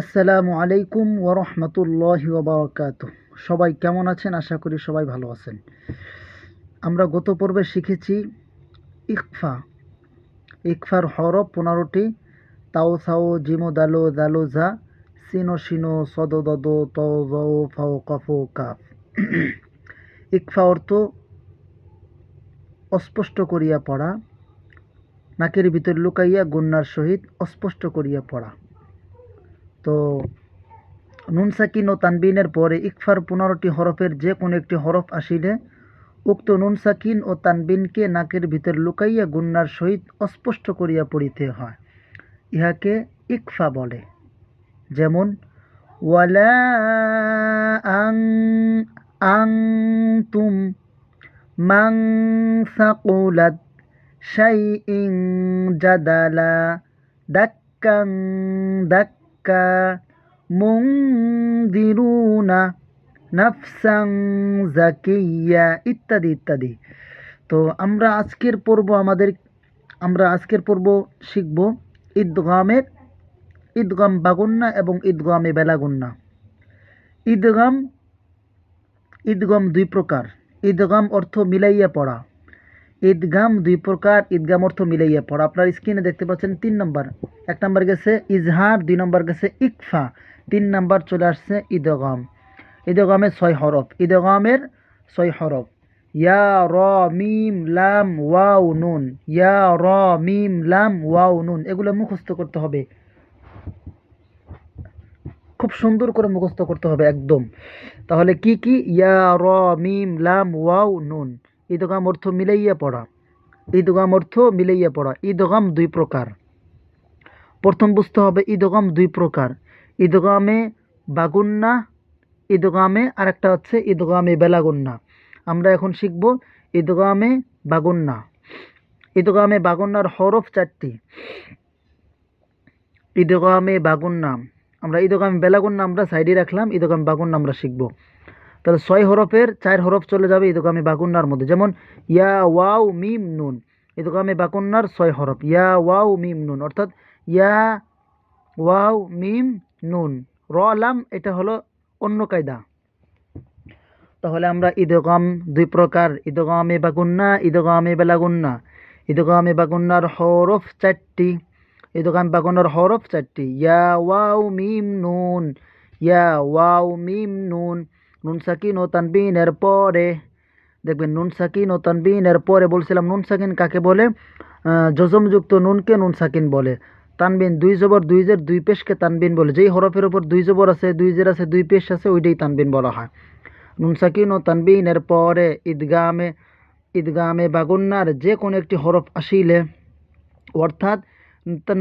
আসসালামু আলাইকুম ওরহমতুল্লাহি ওবরাকাত সবাই কেমন আছেন? আশা করি সবাই ভালো আছেন। আমরা গত পর্বে শিখেছি ইকফা। ইকফার হরফ পনেরোটি। তাও, সাও, জিমো, দালো দালো, জা, সিনো সিনো, সদ, দদ ত ফাও, কফো, কাফ। ইকফা অর্থ অস্পষ্ট করিয়া পড়া, নাকের ভিতর লুকাইয়া গুন্নার সহিত অস্পষ্ট করিয়া পড়া। তো নুন সাকিন ও তানবিনের পরে ইকফার পনেরোটি হরফের যে কোনো একটি হরফ আসিলে, উক্ত নুন সাকিন ও তানবিনকে নাকের ভিতর লুকাইয়া গুন্নার সহিত অস্পষ্ট করিয়া পড়িতে হয়। ইহাকে ইকফা বলে। যেমন, ওয়ালা আং আং তুম, মাং সাকুলাত শাইইং জাদালা, দাক্কাং দাক্কা মুংদিরুনা নাফসাং জাকিয়া ইত্যাদি ইত্যাদি। তো আমরা আজকের পর্ব আমাদের, আমরা আজকের পর্ব শিখব ঈদগামের ঈদগাম বাগুন্না এবং ঈদগামে বেলাগুন্না। ঈদগাম, ঈদগম দুই প্রকার। ঈদগাম অর্থ মিলাইয়া পড়া। ঈদগাম দুই প্রকার, ঈদগাম অর্থ মিলাইয়া পড়া। আপনার স্ক্রিনে দেখতে পাচ্ছেন তিন নম্বর। এক নম্বর গেছে ইজহার, দুই নম্বর গেছে ইকফা। তিন নম্বর চলে আসছে ঈদগাম। ঈদগামের ছয় হরফ। ঈদগামের ছয় হরফ। ইয়া, র, মিম, লাম, ওয়াও, নুন। ইয়া, র, মিম, লাম, ওয়াও, নুন। এগুলো মুখস্থ করতে হবে। খুব সুন্দর করে মুখস্থ করতে হবে একদম। তাহলে কি কি? ইয়া, র, মিম, লাম, ওয়াও, নুন। ঈদগাম অর্থ মিলাইয়া পড়া। ঈদগাম অর্থ মিলাইয়া পড়া। ঈদগাম দুই প্রকার। প্রথম বুঝতে হবে ঈদগাম দুই প্রকার। ঈদগামে বাগুন্না ঈদগামে আরেকটা হচ্ছে ঈদগামে বেলাগুন্না। আমরা এখন শিখব ঈদগামে বাগুন্না। ঈদগামে বাগুন্নার হরফ চারটি। ঈদগামে বাগুন্না। আমরা ঈদগামে বেলাগুন্না আমরা সাইডে রাখলাম ঈদগামে বাগুন্না আমরা শিখব। তাহলে ছয় হরফের চার হরফ চলে যাবে ঈদগামে বাগুন্নার মধ্যে। যেমন, ইয়া, ওয়াও, মিম, নুন। ঈদগামে বাগুন্নার ছয় হরফ। ইয়া, ওয়াও, মিম, নুন। অর্থাৎ, ইয়া, ওয়াও, মিম, নুন। র, লাম, এটা হলো অন্য কায়দা। তাহলে আমরা ঈদগাম দুই প্রকার। ঈদগামে বাগুন্না ঈদগামে বেলাগুন্না। ঈদগামে বাগুন্নার হরফ চারটি। ঈদগাম বাগুন্নার হরফ চারটি। ইয়া, ওয়াও, মিম, নুন। ইয়া, ওয়াও, মিম, নুন। নুন সাকিন ও তানবিনের পরে, দেখবেন নুন সাকিন ও তানবিনের পরে বলছিলাম, নুন সাকিন কাকে বলে? যজমযুক্ত নুনকে নুন সাকিন বলে। তানবিন দুই জবর, দুই জের, দুই পেশকে তানবিন বলে। যেই হরফের উপর দুই জবর আছে, দুই জের আছে, দুই পেশ আছে, ওইটাই তানবিন বলা হয়। নুন সাকিন ও তানবিনের পরে ঈদগামে ঈদগামে বাগুন্নার যে কোনো একটি হরফ আসিলে, অর্থাৎ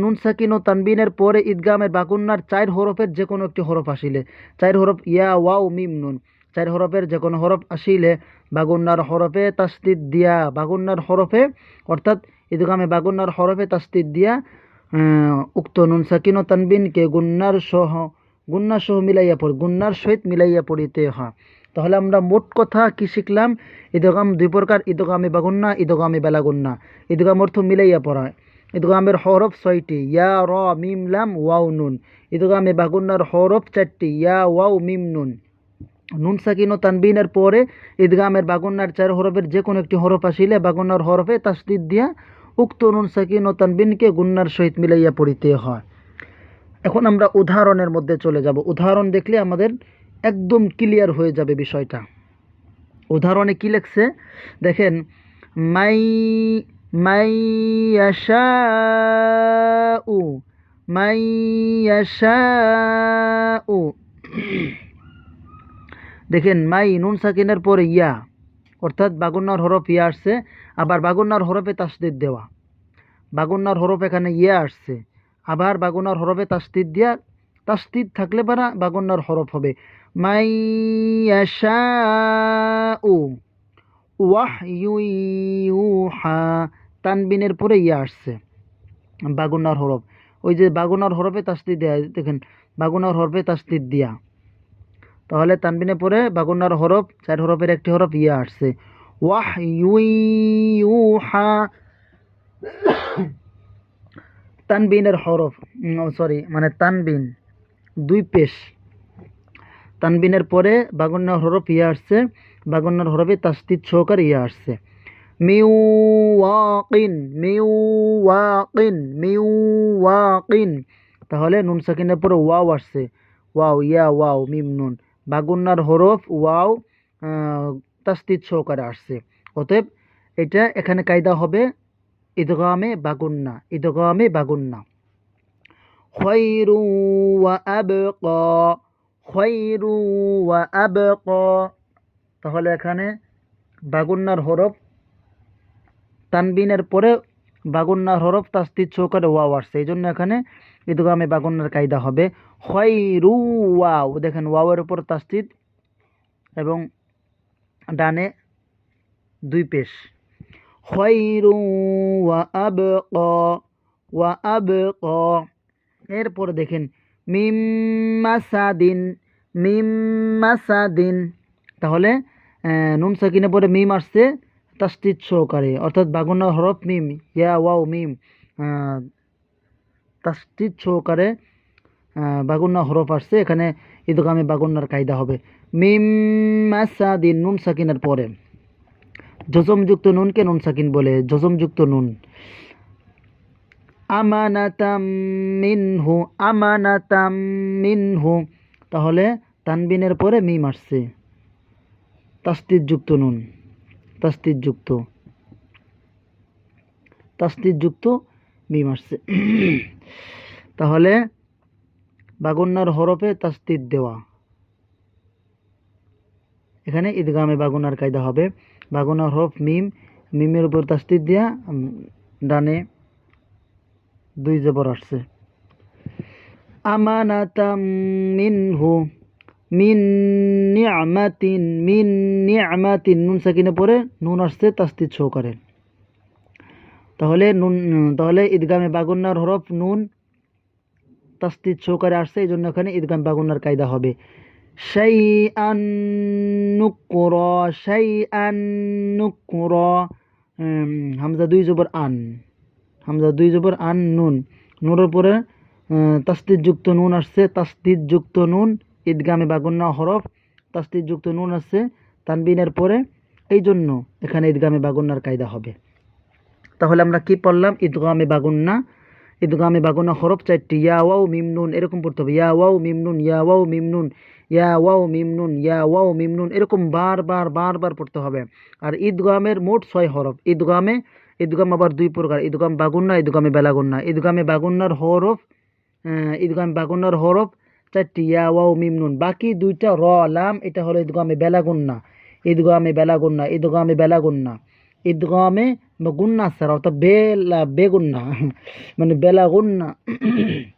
নুন সাকিন ও তানবিনের পরে ঈদগামের বাগুন্নার চার হরফের যে কোনো একটি হরফ আসিলে। চার হরফ ইয়া, ওয়াও, মিম, নুন। চার হরফের যে কোনো হরফ আসিলে বাগুন্নার হরফে তাস্তিদ দিয়া, বাগুন্নার হরফে, অর্থাৎ ঈদগামে বাগুন্নার হরফে তাস্তিদ দিয়া উক্ত নুন সাকিন ও তানবিনকে গুন্নার সহ গুন্নার সহ মিলাইয়া পড়ি, গুন্নার সহিত মিলাইয়া পড়িতে হয়। তাহলে আমরা মোট কথা কি শিখলাম? ঈদগাম দুই প্রকার, ঈদগামে বাগুন্না, ঈদগামে বেলাগুন্না। ঈদগাম অর্থ মিলাইয়া পড়া। ঈদগামের হরফ ছয়টি ইয়া র মিম লাম ওয়াও নুন ঈদগামে বাগুন্নার হরফ চারটি ইয়া ওয়াও মিম নুন নুন সাকিন ও তানবিনের পরে ঈদগামের বাগুন্নার চার হরফের যে কোনো একটি হরফ আসিলে বাগুন্নার হরফে তাসদিদ দিয়া উক্ত নুন সাকিন ও তানবিনকে গুন্নার সহিত মিলাইয়া পড়িতে হয় এখন আমরা উদাহরণের মধ্যে চলে যাব উদাহরণ দেখলে আমাদের একদম ক্লিয়ার হয়ে যাবে বিষয়টা উদাহরণে কি লেখছে দেখেন মাই মাই উ মাই উ দেখেন, মাই নুন সাকিনের পরে ইয়া, অর্থাৎ বাগুন্নার হরফ ইয়া আসছে, আবার বাগুন্নার হরফে তাসদিদ দেওয়া। বাগুন্নার হরফ এখানে ইয়া আসছে, আবার বাগুন্নার হরফে তাসদিদ দিয়া, তাসদিদ থাকলে পারা বাগুন্নার হরফ হবে। মাই উ ওয়াহ ইউহা তানবিনের পরে ইয়া আসছে বাগুনার হরফ। ওই যে বাগুনার হরফে তাসদিদ দেয়া, দেখেন বাগুনার হরফে তাসদিদ দিয়া। তাহলে তানবিনে পরে বাগুনার হরফ, চার হরফের একটি হরফ ইয়া আসছে। ওয়াহ ইউহা, তানবিনের হরফ সরি মানে তানবিন, দুই পেশ। তানবিনের পরে বাগুন্নার হরফ ইয়া আসছে, বাগুন্নার হরফে তাস্তিদ সহকার ইয়া আসছে। মিউ ওয়াকিন মিউ ওয়াকিন মিউ ওয়াকিন তাহলে নুন সাকিনের পরে ওয়াও আসছে। ওয়াও, ইয়া, ওয়াও, মিম, নুন। বাগুন্নার হরফ ওয়াও তাস্তিদ সহকারে আসছে। অতএব এটা এখানে কায়দা হবে ঈদগামে বাগুন্না ঈদগামে বাগুন্না। ওয়া আবকা খয়রু ওয়া আবকা। তাহলে এখানে বাগুন্নার হরফ তানবিনের পরে বাগুন্নার হরফ তাস্তিদ সহকারে ওয়াও আসছে। এই জন্য এখানে ঈদগামে বাগুন্নার কায়দা হবে। খয়রু ওয়াও, দেখেন ওয়াওয়ের উপর তাস্তিদ এবং ডানে দুই পেশ। খয়রু ওয়া আবকা ওয়া আবকা এরপরে দেখেন, মিম মাসাদিন মিম মাসাদিন। তাহলে নুন সাকিনে পরে মিম আসছে। তাস্তিদ সহকারে, অর্থাৎ বাগুনা হরফ মিম, ইয়া, ওয়াও, মিম তাস্তিদ সহকারে বাগুন্না হরফ আসছে। এখানে ঈদগামে বাগুন্নার কায়দা হবে। মিম, মাসাদিন, নুন, সাকিনের পরে। জজমযুক্ত নুনকে নুন, সাকিন বলে। জজমযুক্ত নুন। আমানাতাম মিনহু আমানাতাম মিনহু। তাহলে তানবিনের পরে মিম আসছে। তাস্তিদযুক্ত নুন। তাস্তিদযুক্ত। তাস্তিদযুক্ত মিম আসছে। তাহলে বাগুন্নার হরফে তাস্তিদ দেওয়া। এখানে ঈদগামে বাগুনার কায়দা হবে। বাগুনার হরফ মিম, মিমের উপর তাস্তিদ দেওয়া ডানে দুই জবর আসছে। আমানাতাম মিনহু মিন নি'মাতিন মিন নি'মাতিন নুন সাকিনে পরে নুন আসছে, তাস্তিদ সহকারে তাহলে নুন, তাহলে ঈদগামে বাগুন্নার হরফ নুন তাস্তিদ সহকারে আসছে এই জন্য এখানে ঈদগাম বাগুন্নার কায়দা হবে। সেই আনুকুর সেই আনুকুর হামজা দুই জবর আন, হামজা দুই জবর আন নুন। নুনের পরে তাস্তিদ যুক্ত নুন আসছে তাস্তিদ যুক্ত নুন ঈদগামে বাগুন্না হরফ তাস্তিদ যুক্ত নুন আসছে তানবিনের পরে এই জন্য এখানে ঈদগামে বাগুন্নার কায়দা হবে। তাহলে আমরা কি পড়লাম? ঈদগামে বাগুন্না ঈদগামে বাগুন্না হরফ চারটি, ইয়া, ওয়াও, মিম, নুন, এরকম পড়তে হবে। ইয়া, ওয়াও মিমনুন ইয়া, ওয়াও, মিম, নুন, ইয়া, ওয়াও, মিম, নুন, ইয়া, ওয়াও, মিম, নুন, এরকম বারবার বারবার পড়তে হবে। আর ঈদগামের মোট ছয় হরফ, ঈদগামে, ঈদগাম আবার দুই প্রকার, ঈদগাম বাগুন্না ঈদগামে বেলাগুন্না ঈদগামে বাগুন্নার হরফ ঈদগাম বাগুন্নার হরফ চারটি ইয়া ওয়াও মিম নুন। বাকি দুইটা র, লাম, এটা হলো ঈদগামে বেলাগুন্না। ঈদগামে বেলাগুন্না ঈদগামে বেলাগুন্না। ঈদগামে গুন্না স্যার অর্থাৎ বেলা, বেগুন্না। মানে বেলাগুন্না।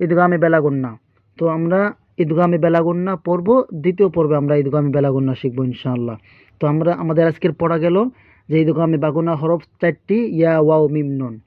ঈদগামে বেলাগুন্না। তো আমরা ঈদগামে বেলাগুন্না পড়ব, দ্বিতীয় পর্বে আমরা ঈদগামে বেলাগুন্না শিখব ইনশাআল্লাহ। তো আমরা, আমাদের আজকের পড়া গেল যে ঈদগামে বাগুন্না হরফ চারটি, ইয়া, ওয়াও, মিম, নুন।